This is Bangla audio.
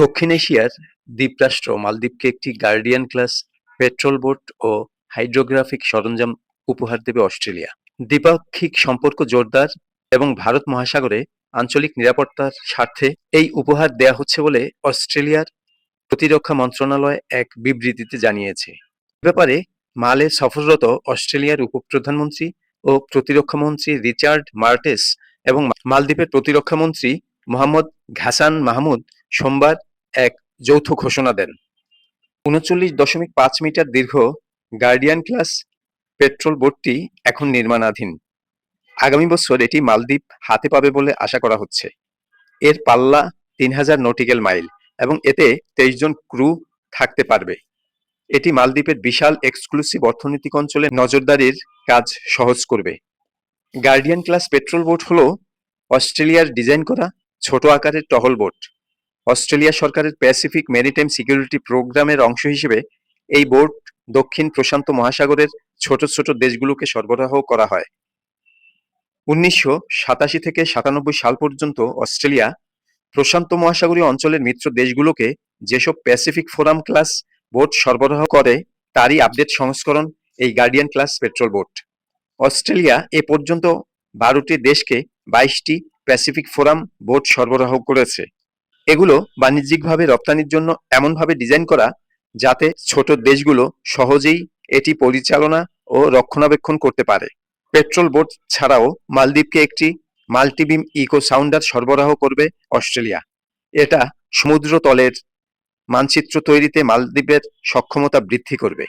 দক্ষিণ এশিয়ার দ্বীপরাষ্ট্র মালদ্বীপকে একটি গার্ডিয়ান ক্লাস, পেট্রোল বোট ও হাইড্রোগ্রাফিক সরঞ্জাম উপহার দেবে অস্ট্রেলিয়া। দ্বিপাক্ষিক সম্পর্ক জোরদার এবং ভারত মহাসাগরে আঞ্চলিক নিরাপত্তার স্বার্থে এই উপহার দেয়া হচ্ছে বলে অস্ট্রেলিয়ার প্রতিরক্ষা মন্ত্রণালয় এক বিবৃতিতে জানিয়েছে। ব্যাপারে মালে সফররত অস্ট্রেলিয়ার উপপ্রধানমন্ত্রী ও প্রতিরক্ষা মন্ত্রী রিচার্ড মার্টেস এবং মালদ্বীপের প্রতিরক্ষা মন্ত্রী মোহাম্মদ ঘাসান মাহমুদ সোমবার এক যৌথ ঘোষণা দেন। উনচল্লিশ দশমিক পাঁচ মিটার দীর্ঘ গার্ডিয়ান ক্লাস পেট্রোল বোটটি এখন নির্মাণাধীন। আগামী বছর এটি মালদ্বীপ হাতে পাবে বলে আশা করা হচ্ছে। এর পাল্লা তিন হাজার নটিক্যাল মাইল এবং এতে তেইশ জন ক্রু থাকতে পারবে। এটি মালদ্বীপের বিশাল এক্সক্লুসিভ অর্থনৈতিক অঞ্চলে নজরদারির কাজ সহজ করবে। গার্ডিয়ান ক্লাস পেট্রোল বোট হল অস্ট্রেলিয়ার ডিজাইন করা ছোট আকারের টহল বোট। অস্ট্রেলিয়া সরকারের প্যাসিফিক মেরিটাইম সিকিউরিটি প্রোগ্রামের অংশ হিসেবে এই বোট দক্ষিণ প্রশান্ত মহাসাগরের ছোট ছোট দেশগুলোকে সরবরাহ করা হয়। উনিশশো সাতাশি থেকে সাতানব্বই সাল পর্যন্ত অস্ট্রেলিয়া প্রশান্ত মহাসাগরীয় অঞ্চলের মিত্র দেশগুলোকে যেসব প্যাসিফিক ফোরাম ক্লাস বোট সরবরাহ করে, তারই আপডেট সংস্করণ এই guardian class patrol boat Australia এ পর্যন্ত বারোটি দেশকে বাইশটি প্যাসিফিক ফোরাম বোট সরবরাহ করেছে। এগুলো বাণিজ্যিকভাবে রপ্তানির জন্য এমনভাবে ডিজাইন করা যাতে ছোট দেশগুলো সহজেই এটি পরিচালনা ও রক্ষণাবেক্ষণ করতে পারে। পেট্রোল বোট ছাড়াও মালদ্বীপকে একটি মাল্টিবিম ইকো সাউন্ডার সরবরাহ করবে অস্ট্রেলিয়া। এটা সমুদ্র তলের মানচিত্র তৈরিতে মালদ্বীপের সক্ষমতা বৃদ্ধি করবে।